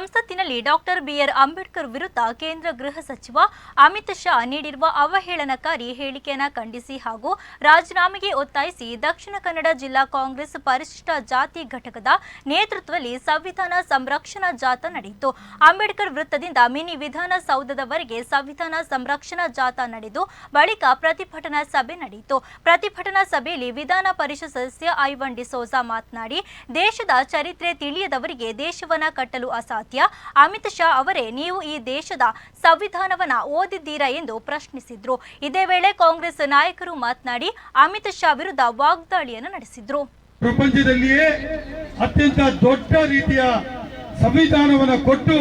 ಸಂಸತ್ತಿನಲ್ಲಿ doctor B R Ambedkar ವಿರುದ್ಧ ಕೇಂದ್ರ ಗೃಹ ಸಚಿವ ಅಮಿತ್ ಶಾ ನೀಡಿರುವ ಅವಹೇಳನಕಾರಿ ಹೇಳಿಕೆಯನ್ನು ಖಂಡಿಸಿ ಹಾಗೂ ರಾಜೀನಾಮೆಗೆ ಒತ್ತಾಯಿಸಿ ದಕ್ಷಿಣ ಕನ್ನಡ ಜಿಲ್ಲಾ ಕಾಂಗ್ರೆಸ್ ಪರಿಶಿಷ್ಟ ಜಾತಿ ಘಟಕದ ನೇತೃತ್ವದಲ್ಲಿ ಸಂವಿಧಾನ ಸಂರಕ್ಷಣಾ ಜಾಥಾ ನಡೆಯಿತು. ಅಂಬೇಡ್ಕರ್ ವೃತ್ತದಿಂದ ಮಿನಿ ವಿಧಾನಸೌಧದವರೆಗೆ ಸಂವಿಧಾನ ಸಂರಕ್ಷಣಾ ಜಾಥಾ ನಡೆದು ಬಳಿಕ ಪ್ರತಿಭಟನಾ ಸಭೆ ನಡೆಯಿತು. ಪ್ರತಿಭಟನಾ ಸಭೆಯಲ್ಲಿ ವಿಧಾನ ಪರಿಷತ್ ಸದಸ್ಯ ಐವನ್ ಡಿಸೋಜಾ ಮಾತನಾಡಿ, ದೇಶದ ಚರಿತ್ರೆ ತಿಳಿಯದವರಿಗೆ ದೇಶವನ್ನ ಕಟ್ಟಲು ಅಸಾಧ್ಯ. ಅಮಿತ್ ಶಾ ಅವರೇ, ನೀವು ಈ ದೇಶದ ಸಂವಿಧಾನವನ್ನ ಓದಿದ್ದೀರಾ ಎಂದು ಪ್ರಶ್ನಿಸಿದ್ರು. ಇದೇ ವೇಳೆ ಕಾಂಗ್ರೆಸ್ ನಾಯಕರು ಮಾತನಾಡಿ, ಅಮಿತ್ ಶಾ ವಿರುದ್ಧ ವಾಗ್ದಾಳಿಯನ್ನು ನಡೆಸಿದ್ರು. ಪ್ರಪಂಚದಲ್ಲಿಯೇ ಅತ್ಯಂತ ದೊಡ್ಡ ರೀತಿಯ ಸಂವಿಧಾನವನ್ನು ಕೊಟ್ಟು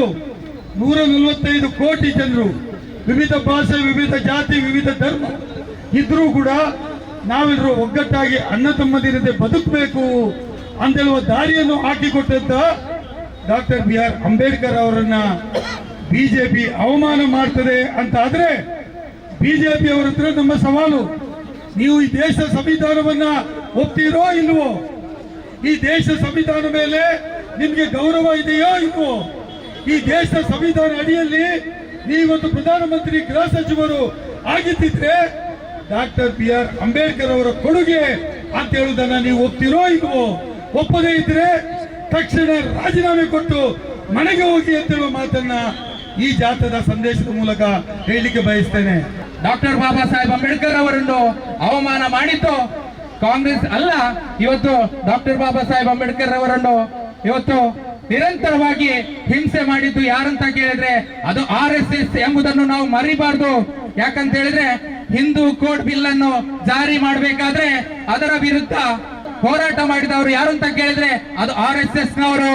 ನೂರ ನಲವತ್ತೈದು ಕೋಟಿ ಜನರು, ವಿವಿಧ ಭಾಷೆ, ವಿವಿಧ ಜಾತಿ, ವಿವಿಧ ಧರ್ಮ ಇದ್ರೂ ಕೂಡ ನಾವೆಲ್ಲರೂ ಒಗ್ಗಟ್ಟಾಗಿ ಅಣ್ಣ ತಮ್ಮದಿರದೆ ಬದುಕಬೇಕು ಅಂತೇಳುವ ದಾರಿಯನ್ನು ಹಾಕಿಕೊಟ್ಟಂತ ಡಾಕ್ಟರ್ ಬಿ ಆರ್ ಅಂಬೇಡ್ಕರ್ ಅವರನ್ನ ಬಿಜೆಪಿ ಅವಮಾನ ಮಾಡ್ತದೆ ಅಂತ ಆದ್ರೆ ಬಿಜೆಪಿ ಅವರ ಹತ್ರ ನಮ್ಮ ಸವಾಲು, ನೀವು ಈ ದೇಶ ಸಂವಿಧಾನವನ್ನ ಒಪ್ತೀರೋ ಇಲ್ವೋ? ಈ ದೇಶ ಸಂವಿಧಾನ ಮೇಲೆ ನಿಮ್ಗೆ ಗೌರವ ಇದೆಯೋ ಇಲ್ವೋ? ಈ ದೇಶ ಸಂವಿಧಾನ ಅಡಿಯಲ್ಲಿ ನೀವೊಂದು ಪ್ರಧಾನಮಂತ್ರಿ ಗೃಹ ಸಚಿವರು ಆಗಿದ್ದಿದ್ರೆ ಡಾಕ್ಟರ್ ಬಿ ಆರ್ ಅಂಬೇಡ್ಕರ್ ಅವರ ಕೊಡುಗೆ ಅಂತ ಹೇಳುವುದನ್ನ ನೀವು ಒಪ್ತಿರೋ ಇಲ್ವೋ? ಒಪ್ಪದೇ ಇದ್ರೆ ತಕ್ಷಣ ರಾಜೀನಾಮೆ ಕೊಟ್ಟು ಮನೆಗೆ ಹೋಗಿ ಅಂತಿರುವ ಮಾತನ್ನ ಈ ಜಾಥದ ಸಂದೇಶದ ಮೂಲಕ ಹೇಳಲಿಕ್ಕೆ ಬಯಸ್ತೇನೆ. ಡಾಕ್ಟರ್ ಬಾಬಾ ಸಾಹೇಬ್ ಅಂಬೇಡ್ಕರ್ ಅವರನ್ನು ಅವಮಾನ ಮಾಡಿದ್ದು ಕಾಂಗ್ರೆಸ್ ಅಲ್ಲ, ಇವತ್ತು ಡಾಕ್ಟರ್ ಬಾಬಾ ಸಾಹೇಬ್ ಅಂಬೇಡ್ಕರ್ ಅವರನ್ನು ಇವತ್ತು ನಿರಂತರವಾಗಿ ಹಿಂಸೆ ಮಾಡಿದ್ದು ಯಾರಂತ ಕೇಳಿದ್ರೆ ಅದು ಆರ್ ಎಸ್ ಎಸ್ ಎಂಬುದನ್ನು ನಾವು ಮರಿಬಾರ್ದು. ಯಾಕಂತ ಹೇಳಿದ್ರೆ ಹಿಂದೂ ಕೋಡ್ ಬಿಲ್ ಅನ್ನು ಜಾರಿ ಮಾಡಬೇಕಾದ್ರೆ ಅದರ ವಿರುದ್ಧ ಹೋರಾಟ ಮಾಡಿದವರು ಯಾರು ಅಂತ ಕೇಳಿದ್ರೆ ಅದು ಆರ್ ಎಸ್ ಎಸ್ ನವರು